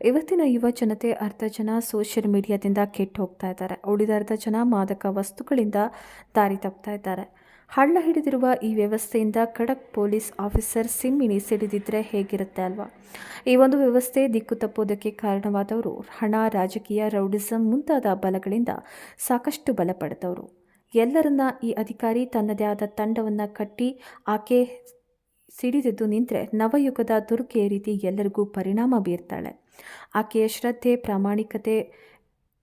ಇವತ್ತಿನ ಯುವ ಜನತೆ ಅರ್ಧ ಜನ ಸೋಷಿಯಲ್ ಮೀಡಿಯಾದಿಂದ ಕೆಟ್ಟು ಹೋಗ್ತಾ ಇದ್ದಾರೆ. ಉಳಿದ ಅರ್ಧ ಜನ ಮಾದಕ ವಸ್ತುಗಳಿಂದ ದಾರಿ ತಪ್ತಾ ಇದ್ದಾರೆ. ಹಳ್ಳ ಹಿಡಿದಿರುವ ಈ ವ್ಯವಸ್ಥೆಯಿಂದ ಖಡಕ್ ಪೊಲೀಸ್ ಆಫೀಸರ್ ಸಿಮ್ಮಿಣಿ ಸಿಡಿದಿದ್ರೆ ಹೇಗಿರುತ್ತೆ ಅಲ್ವಾ? ಈ ಒಂದು ವ್ಯವಸ್ಥೆ ದಿಕ್ಕು ತಪ್ಪೋದಕ್ಕೆ ಕಾರಣವಾದವರು ಹಣ, ರಾಜಕೀಯ, ರೌಡಿಸಂ ಮುಂತಾದ ಬಲಗಳಿಂದ ಸಾಕಷ್ಟು ಬಲ ಪಡೆದವರು. ಎಲ್ಲರನ್ನ ಈ ಅಧಿಕಾರಿ ತನ್ನದೇ ಆದ ತಂಡವನ್ನು ಕಟ್ಟಿ ಆಕೆ ಸಿಡಿದಿದ್ದು ನಿಂತರೆ ನವಯುಗದ ದುರ್ಗೆಯ ರೀತಿ ಎಲ್ಲರಿಗೂ ಪರಿಣಾಮ ಬೀರ್ತಾಳೆ. ಆಕೆಯ ಶ್ರದ್ಧೆ, ಪ್ರಾಮಾಣಿಕತೆ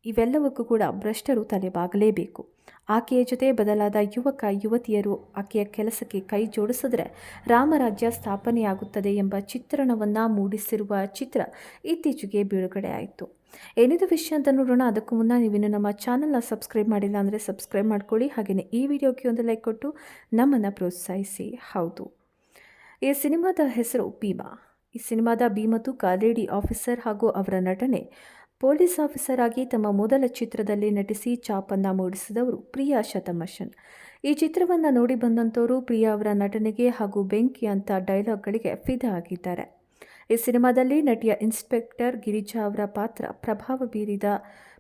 ಇವೆಲ್ಲವಕ್ಕೂ ಕೂಡ ಭ್ರಷ್ಟರು ತಲೆಬಾಗಲೇಬೇಕು. ಆಕೆಯ ಜೊತೆ ಬದಲಾದ ಯುವಕ, ಯುವತಿಯರು ಆಕೆಯ ಕೆಲಸಕ್ಕೆ ಕೈ ಜೋಡಿಸಿದ್ರೆ ರಾಮರಾಜ್ಯ ಸ್ಥಾಪನೆಯಾಗುತ್ತದೆ ಎಂಬ ಚಿತ್ರಣವನ್ನು ಮೂಡಿಸಿರುವ ಚಿತ್ರ ಇತ್ತೀಚೆಗೆ ಬಿಡುಗಡೆ ಆಯಿತು ಏನಿದು ವಿಷಯ ಅಂತ ನೋಡೋಣ. ಅದಕ್ಕೂ ಮುನ್ನ ನೀವಿನ್ನು ನಮ್ಮ ಚಾನಲ್ನ ಸಬ್ಸ್ಕ್ರೈಬ್ ಮಾಡಿಲ್ಲ ಅಂದರೆ ಸಬ್ಸ್ಕ್ರೈಬ್ ಮಾಡ್ಕೊಳ್ಳಿ. ಹಾಗೆಯೇ ಈ ವಿಡಿಯೋಕ್ಕೆ ಒಂದು ಲೈಕ್ ಕೊಟ್ಟು ನಮ್ಮನ್ನು ಪ್ರೋತ್ಸಾಹಿಸಿ. ಹೌದು. ಈ ಸಿನಿಮಾದ ಹೆಸರು ಭೀಮಾ. ಈ ಸಿನಿಮಾದ ಭೀಮತು ಕಾಲೇಡಿ ಆಫೀಸರ್ ಹಾಗೂ ಅವರ ನಟನೆ. ಪೊಲೀಸ್ ಆಫೀಸರ್ ಆಗಿ ತಮ್ಮ ಮೊದಲ ಚಿತ್ರದಲ್ಲಿ ನಟಿಸಿ ಚಾಪನ್ನ ಮೂಡಿಸಿದವರು ಪ್ರಿಯಾ ಶತಮಶನ್. ಈ ಚಿತ್ರವನ್ನು ನೋಡಿ ಬಂದಂಥವರು ಪ್ರಿಯಾ ಅವರ ನಟನೆಗೆ ಹಾಗೂ ಬೆಂಕಿ ಅಂತ ಡೈಲಾಗ್ಗಳಿಗೆ ಫಿದಾ ಆಗಿದ್ದಾರೆ. ಈ ಸಿನಿಮಾದಲ್ಲಿ ನಟಿಯ ಇನ್ಸ್ಪೆಕ್ಟರ್ ಗಿರಿಜಾ ಅವರ ಪಾತ್ರ ಪ್ರಭಾವ ಬೀರಿದ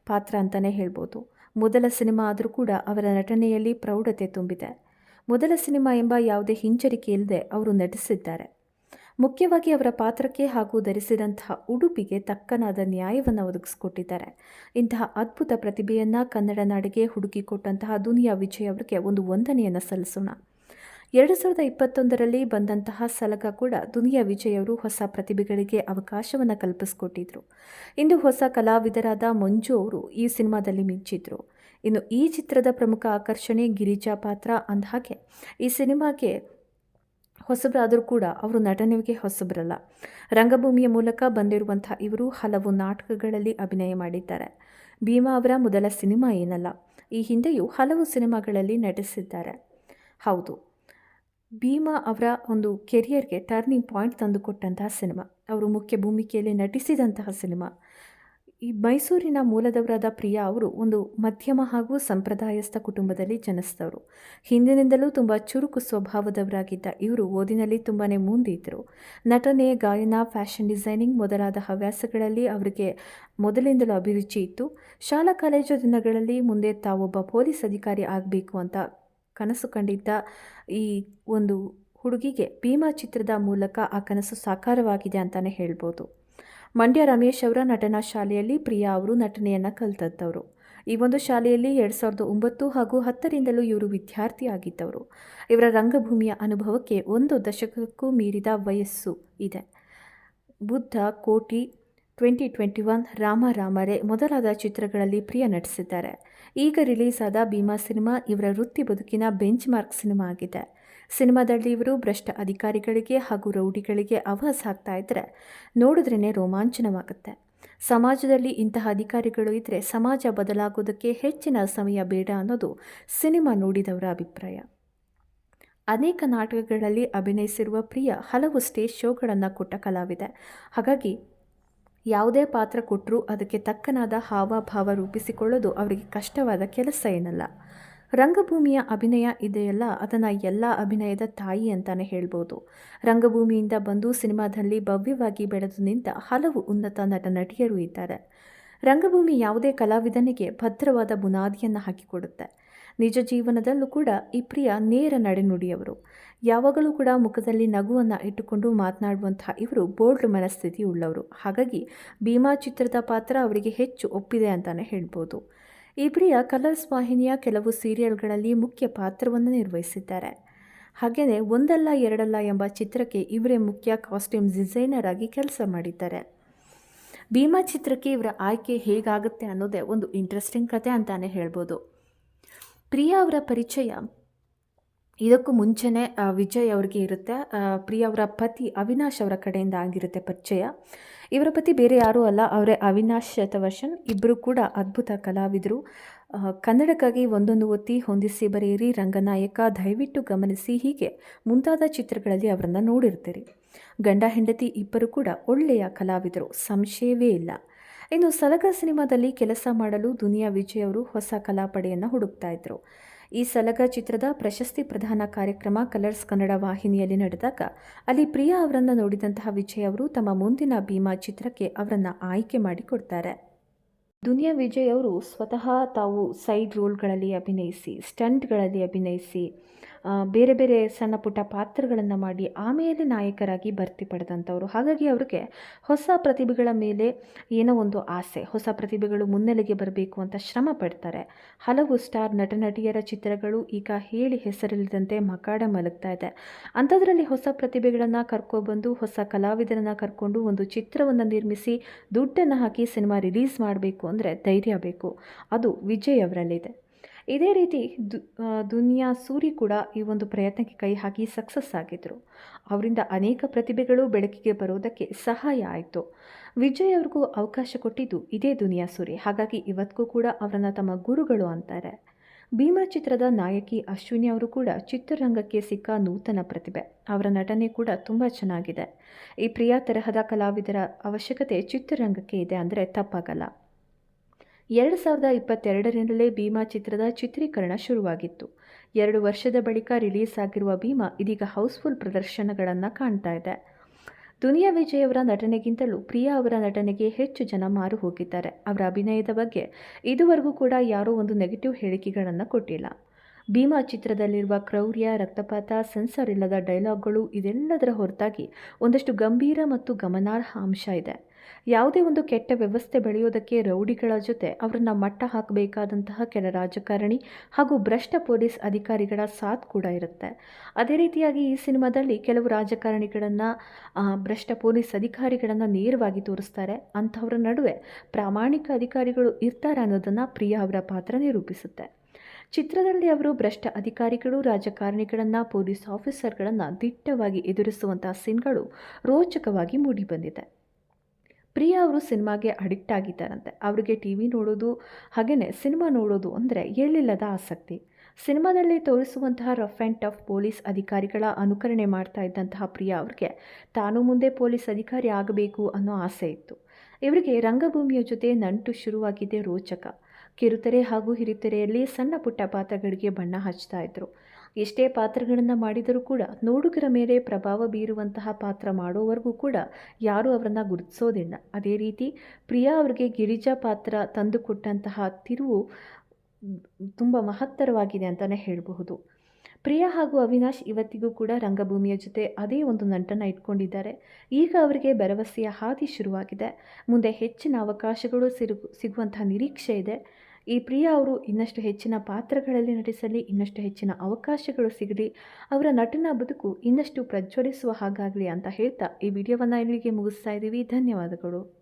ಪಾತ್ರ ಅಂತಲೇ ಹೇಳ್ಬೋದು. ಮೊದಲ ಸಿನಿಮಾ ಆದರೂ ಕೂಡ ಅವರ ನಟನೆಯಲ್ಲಿ ಪ್ರೌಢತೆ ತುಂಬಿದೆ. ಮೊದಲ ಸಿನಿಮಾ ಎಂಬ ಯಾವುದೇ ಹಿಂಜರಿಕೆ ಇಲ್ಲದೆ ಅವರು ನಟಿಸಿದ್ದಾರೆ. ಮುಖ್ಯವಾಗಿ ಅವರ ಪಾತ್ರಕ್ಕೆ ಹಾಗೂ ಧರಿಸಿದಂತಹ ಉಡುಪಿಗೆ ತಕ್ಕನಾದ ನ್ಯಾಯವನ್ನು ಒದಗಿಸಿಕೊಟ್ಟಿದ್ದಾರೆ. ಇಂತಹ ಅದ್ಭುತ ಪ್ರತಿಭೆಯನ್ನು ಕನ್ನಡ ನಾಡಿಗೆ ಹುಡುಕಿಕೊಟ್ಟಂತಹ ದುನಿಯಾ ವಿಜಯ್ ಅವರಿಗೆ ಒಂದು ವಂದನೆಯನ್ನು ಸಲ್ಲಿಸೋಣ. ಎರಡು ಸಾವಿರದ ಇಪ್ಪತ್ತೊಂದರಲ್ಲಿ ಬಂದಂತಹ ಸಲಗ ಕೂಡ ದುನಿಯಾ ವಿಜಯ್ ಅವರು ಹೊಸ ಪ್ರತಿಭೆಗಳಿಗೆ ಅವಕಾಶವನ್ನು ಕಲ್ಪಿಸಿಕೊಟ್ಟಿದ್ರು. ಇಂದು ಹೊಸ ಕಲಾವಿದರಾದ ಮಂಜು ಅವರು ಈ ಸಿನಿಮಾದಲ್ಲಿ ಮಿಂಚಿದ್ರು. ಇನ್ನು ಈ ಚಿತ್ರದ ಪ್ರಮುಖ ಆಕರ್ಷಣೆ ಗಿರಿಜಾ ಪಾತ್ರ ಅಂದಹಾಗೆ, ಈ ಸಿನಿಮಾಗೆ ಹೊಸಬರಾದರೂ ಕೂಡ ಅವರು ನಟನೆಗೆ ಹೊಸಬರಲ್ಲ. ರಂಗಭೂಮಿಯ ಮೂಲಕ ಬಂದಿರುವಂಥ ಇವರು ಹಲವು ನಾಟಕಗಳಲ್ಲಿ ಅಭಿನಯ ಮಾಡಿದ್ದಾರೆ. ಭೀಮಾ ಅವರ ಮೊದಲ ಸಿನಿಮಾ ಏನಲ್ಲ, ಈ ಹಿಂದೆಯೂ ಹಲವು ಸಿನಿಮಾಗಳಲ್ಲಿ ನಟಿಸಿದ್ದಾರೆ. ಹೌದು, ಭೀಮಾ ಅವರ ಒಂದು ಕೆರಿಯರ್ಗೆ ಟರ್ನಿಂಗ್ ಪಾಯಿಂಟ್ ತಂದುಕೊಟ್ಟಂತಹ ಸಿನಿಮಾ. ಅವರು ಮುಖ್ಯ ಭೂಮಿಕೆಯಲ್ಲಿ ನಟಿಸಿದಂತಹ ಸಿನಿಮಾ. ಈ ಮೈಸೂರಿನ ಮೂಲದವರಾದ ಪ್ರಿಯಾ ಅವರು ಒಂದು ಮಧ್ಯಮ ಹಾಗೂ ಸಂಪ್ರದಾಯಸ್ಥ ಕುಟುಂಬದಲ್ಲಿ ಜನಿಸಿದವರು. ಹಿಂದಿನಿಂದಲೂ ತುಂಬ ಚುರುಕು ಸ್ವಭಾವದವರಾಗಿದ್ದ ಇವರು ಓದಿನಲ್ಲಿ ತುಂಬಾ ಮುಂದಿದ್ದರು. ನಟನೆ, ಗಾಯನ, ಫ್ಯಾಷನ್ ಡಿಸೈನಿಂಗ್ ಮೊದಲಾದ ಹವ್ಯಾಸಗಳಲ್ಲಿ ಅವರಿಗೆ ಮೊದಲಿಂದಲೂ ಅಭಿರುಚಿ ಇತ್ತು. ಶಾಲಾ ಕಾಲೇಜು ದಿನಗಳಲ್ಲಿ ಮುಂದೆ ತಾವೊಬ್ಬ ಪೊಲೀಸ್ ಅಧಿಕಾರಿ ಆಗಬೇಕು ಅಂತ ಕನಸು ಕಂಡಿದ್ದ ಈ ಒಂದು ಹುಡುಗಿಗೆ ಭೀಮಾ ಚಿತ್ರದ ಮೂಲಕ ಆ ಕನಸು ಸಾಕಾರವಾಗಿದೆ ಅಂತಲೇ ಹೇಳ್ಬೋದು. ಮಂಡ್ಯ ರಮೇಶ್ ಅವರ ನಟನಾ ಶಾಲೆಯಲ್ಲಿ ಪ್ರಿಯಾ ಅವರು ನಟನೆಯನ್ನು ಕಲಿತದ್ದವರು. ಈ ಒಂದು ಶಾಲೆಯಲ್ಲಿ ಎರಡು ಸಾವಿರದ ಒಂಬತ್ತು ಹಾಗೂ ಹತ್ತರಿಂದಲೂ ಇವರು ವಿದ್ಯಾರ್ಥಿ ಆಗಿದ್ದವರು ಇವರ ರಂಗಭೂಮಿಯ ಅನುಭವಕ್ಕೆ ಒಂದು ದಶಕಕ್ಕೂ ಮೀರಿದ ವಯಸ್ಸು ಇದೆ. Buddha, Koti, twenty twenty one Rama Rama Re ಮೊದಲಾದ ಚಿತ್ರಗಳಲ್ಲಿ ಪ್ರಿಯ ನಟಿಸಿದ್ದಾರೆ. ಈಗ ರಿಲೀಸ್ ಆದ ಭೀಮಾ ಸಿನಿಮಾ ಇವರ ವೃತ್ತಿ ಬದುಕಿನ ಬೆಂಚ್ ಮಾರ್ಕ್ ಸಿನಿಮಾ ಆಗಿದೆ. ಸಿನಿಮಾದಲ್ಲಿ ಇವರು ಭ್ರಷ್ಟ ಅಧಿಕಾರಿಗಳಿಗೆ ಹಾಗೂ ರೌಡಿಗಳಿಗೆ ಅವಾಸ್ ಆಗ್ತಾ ಇದ್ದರೆ ನೋಡಿದ್ರೇ ರೋಮಾಂಚನವಾಗುತ್ತೆ. ಸಮಾಜದಲ್ಲಿ ಇಂತಹ ಅಧಿಕಾರಿಗಳು ಇದ್ದರೆ ಸಮಾಜ ಬದಲಾಗೋದಕ್ಕೆ ಹೆಚ್ಚಿನ ಸಮಯ ಬೇಡ ಅನ್ನೋದು ಸಿನಿಮಾ ನೋಡಿದವರ ಅಭಿಪ್ರಾಯ. ಅನೇಕ ನಾಟಕಗಳಲ್ಲಿ ಅಭಿನಯಿಸಿರುವ ಪ್ರಿಯ ಹಲವು ಸ್ಟೇಜ್ ಶೋಗಳನ್ನು ಕೊಟ್ಟ ಕಲಾವಿದೆ. ಹಾಗಾಗಿ ಯಾವುದೇ ಪಾತ್ರ ಕೊಟ್ಟರೂ ಅದಕ್ಕೆ ತಕ್ಕನಾದ ಹಾವಭಾವ ರೂಪಿಸಿಕೊಳ್ಳೋದು ಅವರಿಗೆ ಕಷ್ಟವಾದ ಕೆಲಸ ಏನಲ್ಲ. ರಂಗಭೂಮಿಯ ಅಭಿನಯ ಇದೆಯಲ್ಲ, ಅದನ್ನು ಎಲ್ಲ ಅಭಿನಯದ ತಾಯಿ ಅಂತಾನೆ ಹೇಳ್ಬೋದು. ರಂಗಭೂಮಿಯಿಂದ ಬಂದು ಸಿನಿಮಾದಲ್ಲಿ ಭವ್ಯವಾಗಿ ಬೆಳೆದು ನಿಂತ ಹಲವು ಉನ್ನತ ನಟ ನಟಿಯರು ಇದ್ದಾರೆ. ರಂಗಭೂಮಿ ಯಾವುದೇ ಕಲಾವಿದನಿಗೆ ಭದ್ರವಾದ ಬುನಾದಿಯನ್ನು ಹಾಕಿಕೊಡುತ್ತೆ. ನಿಜ ಜೀವನದಲ್ಲೂ ಕೂಡ ಈ ಪ್ರಿಯ ನೇರ ನಡೆನುಡಿಯವರು. ಯಾವಾಗಲೂ ಕೂಡ ಮುಖದಲ್ಲಿ ನಗುವನ್ನು ಇಟ್ಟುಕೊಂಡು ಮಾತನಾಡುವಂತಹ ಇವರು ಬೋಲ್ಡ್ ಮನಸ್ಥಿತಿ ಉಳ್ಳವರು ಹಾಗಾಗಿ ಭೀಮಾ ಚಿತ್ರದ ಪಾತ್ರ ಅವರಿಗೆ ಹೆಚ್ಚು ಒಪ್ಪಿದೆ ಅಂತಲೇ ಹೇಳ್ಬೋದು. ಈ ಪ್ರಿಯ ಕಲರ್ಸ್ ವಾಹಿನಿಯ ಕೆಲವು ಸೀರಿಯಲ್ಗಳಲ್ಲಿ ಮುಖ್ಯ ಪಾತ್ರವನ್ನು ನಿರ್ವಹಿಸಿದ್ದಾರೆ. ಹಾಗೆಯೇ ಒಂದಲ್ಲ ಎರಡಲ್ಲ ಎಂಬ ಚಿತ್ರಕ್ಕೆ ಇವರೇ ಮುಖ್ಯ ಕಾಸ್ಟ್ಯೂಮ್ ಡಿಸೈನರ್ ಆಗಿ ಕೆಲಸ ಮಾಡಿದ್ದಾರೆ. ಭೀಮಾ ಚಿತ್ರಕ್ಕೆ ಇವರ ಆಯ್ಕೆ ಹೇಗಾಗುತ್ತೆ ಅನ್ನೋದೇ ಒಂದು ಇಂಟ್ರೆಸ್ಟಿಂಗ್ ಕತೆ ಅಂತಾನೆ ಹೇಳ್ಬೋದು. ಪ್ರಿಯಾ ಅವರ ಪರಿಚಯ. ಇದಕ್ಕೂ ಮುಂಚೆನೇ ವಿಜಯ್ ಅವ್ರಿಗೆ ಇರುತ್ತೆ. ಪ್ರಿಯಾ ಅವರ ಪತಿ ಅವಿನಾಶ್ ಅವರ ಕಡೆಯಿಂದ ಆಗಿರುತ್ತೆ ಪರಿಚಯ. ಇವರ ಪತಿ ಬೇರೆ ಯಾರೂ ಅಲ್ಲ, ಅವರೇ ಅವಿನಾಶ್ ಶತವರ್ಷನ್. ಇಬ್ಬರು ಕೂಡ ಅದ್ಭುತ ಕಲಾವಿದರು. ಕನ್ನಡಕ್ಕಾಗಿ ಒಂದೊಂದು ಒತ್ತಿ ಹೊಂದಿಸಿ ಬರೆಯಿರಿ, ರಂಗನಾಯಕ, ದಯವಿಟ್ಟು ಗಮನಿಸಿ, ಹೀಗೆ ಮುಂತಾದ ಚಿತ್ರಗಳಲ್ಲಿ ಅವರನ್ನು ನೋಡಿರ್ತೀರಿ. ಗಂಡ, ಹೆಂಡತಿ ಇಬ್ಬರು ಕೂಡ ಒಳ್ಳೆಯ ಕಲಾವಿದರು, ಸಂಶಯವೇ ಇಲ್ಲ. ಇನ್ನು ಸಲಗ ಸಿನಿಮಾದಲ್ಲಿ ಕೆಲಸ ಮಾಡಲು ದುನಿಯಾ ವಿಜಯ್ ಅವರು ಹೊಸ ಕಲಾಪಡೆಯನ್ನು ಹುಡುಕ್ತಾ ಇದ್ರು. ಈ ಸಲಗ ಚಿತ್ರದ ಪ್ರಶಸ್ತಿ ಪ್ರದಾನ ಕಾರ್ಯಕ್ರಮ ಕಲರ್ಸ್ ಕನ್ನಡ ವಾಹಿನಿಯಲ್ಲಿ ನಡೆದಾಗ ಅಲ್ಲಿ ಪ್ರಿಯಾ ಅವರನ್ನು ನೋಡಿದಂತಹ ವಿಜಯ್ ಅವರು ತಮ್ಮ ಮುಂದಿನ ಭೀಮಾ ಚಿತ್ರಕ್ಕೆ ಅವರನ್ನು ಆಯ್ಕೆ ಮಾಡಿಕೊಡ್ತಾರೆ. ದುನಿಯಾ ವಿಜಯ್ ಅವರು ಸ್ವತಃ ತಾವು ಸೈಡ್ ರೋಲ್ಗಳಲ್ಲಿ ಅಭಿನಯಿಸಿ, ಸ್ಟಂಟ್ಗಳಲ್ಲಿ ಅಭಿನಯಿಸಿ ಬೇರೆ ಬೇರೆ ಸಣ್ಣ ಪುಟ್ಟ ಪಾತ್ರಗಳನ್ನು ಮಾಡಿ ಆಮೇಲೆ ನಾಯಕರಾಗಿ ಭರ್ತಿ ಪಡೆದಂಥವ್ರು. ಹಾಗಾಗಿ ಅವ್ರಿಗೆ ಹೊಸ ಪ್ರತಿಭೆಗಳ ಮೇಲೆ ಏನೋ ಒಂದು ಆಸೆ, ಹೊಸ ಪ್ರತಿಭೆಗಳು ಮುನ್ನೆಲೆಗೆ ಬರಬೇಕು ಅಂತ ಶ್ರಮ ಪಡ್ತಾರೆ. ಹಲವು ಸ್ಟಾರ್ ನಟ ನಟಿಯರ ಚಿತ್ರಗಳು ಈಗ ಹೇಳಿ ಹೆಸರಿಲ್ಲದಂತೆ ಮಕಾಡ ಮಲಗ್ತಾ ಇದೆ. ಅಂಥದ್ರಲ್ಲಿ ಹೊಸ ಪ್ರತಿಭೆಗಳನ್ನು ಕರ್ಕೊಬಂದು, ಹೊಸ ಕಲಾವಿದರನ್ನು ಕರ್ಕೊಂಡು ಒಂದು ಚಿತ್ರವನ್ನು ನಿರ್ಮಿಸಿ ದುಡ್ಡನ್ನು ಹಾಕಿ ಸಿನಿಮಾ ರಿಲೀಸ್ ಮಾಡಬೇಕು ಅಂದರೆ ಧೈರ್ಯ ಬೇಕು. ಅದು ವಿಜಯ್ ಅವರಲ್ಲಿದೆ. ಇದೇ ರೀತಿ ದು ದುನಿಯಾ ಸೂರಿ ಕೂಡ ಈ ಒಂದು ಪ್ರಯತ್ನಕ್ಕೆ ಕೈ ಹಾಕಿ ಸಕ್ಸಸ್ ಆಗಿದ್ದರು ಅವರಿಂದ ಅನೇಕ ಪ್ರತಿಭೆಗಳು ಬೆಳಕಿಗೆ ಬರೋದಕ್ಕೆ ಸಹಾಯ ಆಯಿತು. ವಿಜಯ್ ಅವ್ರಿಗೂ ಅವಕಾಶ ಕೊಟ್ಟಿದ್ದು ಇದೇ ದುನಿಯಾ ಸೂರಿ. ಹಾಗಾಗಿ ಇವತ್ತಿಗೂ ಕೂಡ ಅವರನ್ನು ತಮ್ಮ ಗುರುಗಳು ಅಂತಾರೆ. ಭೀಮಾ ಚಿತ್ರದ ನಾಯಕಿ ಅಶ್ವಿನಿ ಅವರು ಕೂಡ ಚಿತ್ರರಂಗಕ್ಕೆ ಸಿಕ್ಕ ನೂತನ ಪ್ರತಿಭೆ. ಅವರ ನಟನೆ ಕೂಡ ತುಂಬ ಚೆನ್ನಾಗಿದೆ. ಈ ಪ್ರಿಯ ತರಹದ ಕಲಾವಿದರ ಅವಶ್ಯಕತೆ ಚಿತ್ರರಂಗಕ್ಕೆ ಇದೆ ಅಂದರೆ ತಪ್ಪಾಗಲ್ಲ. ಎರಡು ಸಾವಿರದ ಇಪ್ಪತ್ತೆರಡರಿಂದಲೇ ಭೀಮಾ ಚಿತ್ರದ ಚಿತ್ರೀಕರಣ ಶುರುವಾಗಿತ್ತು. ಎರಡು ವರ್ಷದ ಬಳಿಕ ರಿಲೀಸ್ ಆಗಿರುವ ಭೀಮಾ ಇದೀಗ ಹೌಸ್ಫುಲ್ ಪ್ರದರ್ಶನಗಳನ್ನು ಕಾಣ್ತಾ ಇದೆ. ದುನಿಯಾ ವಿಜಯ್ ಅವರ ನಟನೆಗಿಂತಲೂ ಪ್ರಿಯಾ ಅವರ ನಟನೆಗೆ ಹೆಚ್ಚು ಜನ ಮಾರು ಹೋಗಿದ್ದಾರೆ. ಅವರ ಅಭಿನಯದ ಬಗ್ಗೆ ಇದುವರೆಗೂ ಕೂಡ ಯಾರೂ ಒಂದು ನೆಗೆಟಿವ್ ಹೇಳಿಕೆಗಳನ್ನು ಕೊಟ್ಟಿಲ್ಲ. ಭೀಮಾ ಚಿತ್ರದಲ್ಲಿರುವ ಕ್ರೌರ್ಯ, ರಕ್ತಪಾತ, ಸೆನ್ಸರ್ ಇಲ್ಲದ ಡೈಲಾಗ್ಗಳು ಇದೆಲ್ಲದರ ಹೊರತಾಗಿ ಒಂದಷ್ಟು ಗಂಭೀರ ಮತ್ತು ಗಮನಾರ್ಹ ಅಂಶ ಇದೆ. ಯಾವುದೇ ಒಂದು ಕೆಟ್ಟ ವ್ಯವಸ್ಥೆ ಬೆಳೆಯೋದಕ್ಕೆ ರೌಡಿಗಳ ಜೊತೆ ಅವರನ್ನು ಮಟ್ಟ ಹಾಕಬೇಕಾದಂತಹ ಕೆಲ ರಾಜಕಾರಣಿ ಹಾಗೂ ಭ್ರಷ್ಟ ಪೊಲೀಸ್ ಅಧಿಕಾರಿಗಳ ಸಾಥ್ ಕೂಡ ಇರುತ್ತೆ. ಅದೇ ರೀತಿಯಾಗಿ ಈ ಸಿನಿಮಾದಲ್ಲಿ ಕೆಲವು ರಾಜಕಾರಣಿಗಳನ್ನು ಭ್ರಷ್ಟ ಪೊಲೀಸ್ ಅಧಿಕಾರಿಗಳನ್ನು ನೇರವಾಗಿ ತೋರಿಸ್ತಾರೆ. ಅಂಥವರ ನಡುವೆ ಪ್ರಾಮಾಣಿಕ ಅಧಿಕಾರಿಗಳು ಇರ್ತಾರೆ ಅನ್ನೋದನ್ನು ಪ್ರಿಯಾ ಅವರ ಪಾತ್ರ ನಿರೂಪಿಸುತ್ತೆ. ಚಿತ್ರದಲ್ಲಿ ಅವರು ಭ್ರಷ್ಟ ಅಧಿಕಾರಿಗಳು, ರಾಜಕಾರಣಿಗಳನ್ನು, ಪೊಲೀಸ್ ಆಫೀಸರ್ಗಳನ್ನು ದಿಟ್ಟವಾಗಿ ಎದುರಿಸುವಂತಹ ಸೀನ್ಗಳು ರೋಚಕವಾಗಿ ಮೂಡಿಬಂದಿದೆ ಪ್ರಿಯಾ ಅವರು ಸಿನಿಮಾಗೆ ಅಡಿಕ್ಟ್ ಆಗಿದ್ದಾರಂತೆ. ಅವರಿಗೆ ಟಿ ವಿ ನೋಡೋದು ಹಾಗೆಯೇ ಸಿನಿಮಾ ನೋಡೋದು ಅಂದರೆ ಎಳ್ಳಿಲ್ಲದ ಆಸಕ್ತಿ. ಸಿನಿಮಾದಲ್ಲಿ ತೋರಿಸುವಂತಹ ರಫ್ ಆ್ಯಂಡ್ ಟಫ್ ಪೊಲೀಸ್ ಅಧಿಕಾರಿಗಳ ಅನುಕರಣೆ ಮಾಡ್ತಾ ಇದ್ದಂತಹ ಪ್ರಿಯಾ ಅವ್ರಿಗೆ ತಾನು ಮುಂದೆ ಪೊಲೀಸ್ ಅಧಿಕಾರಿ ಆಗಬೇಕು ಅನ್ನೋ ಆಸೆ ಇತ್ತು. ಇವರಿಗೆ ರಂಗಭೂಮಿಯ ಜೊತೆ ನಂಟು ಶುರುವಾಗಿದ್ದೇ ರೋಚಕ. ಕಿರುತೆರೆ ಹಾಗೂ ಹಿರಿತೆರೆಯಲ್ಲಿ ಸಣ್ಣ ಪುಟ್ಟ ಪಾತ್ರಗಳಿಗೆ ಬಣ್ಣ ಹಚ್ತಾ ಇದ್ರು. ಎಷ್ಟೇ ಪಾತ್ರಗಳನ್ನು ಮಾಡಿದರೂ ಕೂಡ ನೋಡುಗರ ಮೇಲೆ ಪ್ರಭಾವ ಬೀರುವಂತಹ ಪಾತ್ರ ಮಾಡೋವರೆಗೂ ಕೂಡ ಯಾರೂ ಅವರನ್ನು ಗುರುತಿಸೋದಿಲ್ಲ. ಅದೇ ರೀತಿ ಪ್ರಿಯಾ ಅವರಿಗೆ ಗಿರಿಜಾ ಪಾತ್ರ ತಂದುಕೊಟ್ಟಂತಹ ತಿರುವು ತುಂಬ ಮಹತ್ತರವಾಗಿದೆ ಅಂತಲೇ ಹೇಳಬಹುದು. ಪ್ರಿಯಾ ಹಾಗೂ ಅವಿನಾಶ್ ಇವತ್ತಿಗೂ ಕೂಡ ರಂಗಭೂಮಿಯ ಜೊತೆ ಅದೇ ಒಂದು ನಂಟನ್ನು ಇಟ್ಕೊಂಡಿದ್ದಾರೆ. ಈಗ ಅವರಿಗೆ ಭರವಸೆಯ ಹಾದಿ ಶುರುವಾಗಿದೆ. ಮುಂದೆ ಹೆಚ್ಚಿನ ಅವಕಾಶಗಳು ಸಿರು, ಸಿಗುವಂತಹ ನಿರೀಕ್ಷೆ ಇದೆ. ಈ ಪ್ರಿಯಾ ಅವರು ಇನ್ನಷ್ಟು ಹೆಚ್ಚಿನ ಪಾತ್ರಗಳಲ್ಲಿ ನಟಿಸಲಿ, ಇನ್ನಷ್ಟು ಹೆಚ್ಚಿನ ಅವಕಾಶಗಳು ಸಿಗಲಿ, ಅವರ ನಟನ ಬದುಕು ಇನ್ನಷ್ಟು ಪ್ರಜ್ವಲಿಸುವ ಹಾಗಾಗಲಿ ಅಂತ ಹೇಳ್ತಾ ಈ ವಿಡಿಯೋವನ್ನು ಇಲ್ಲಿಗೆ ಮುಗಿಸ್ತಾ ಇದ್ದೀವಿ. ಧನ್ಯವಾದಗಳು.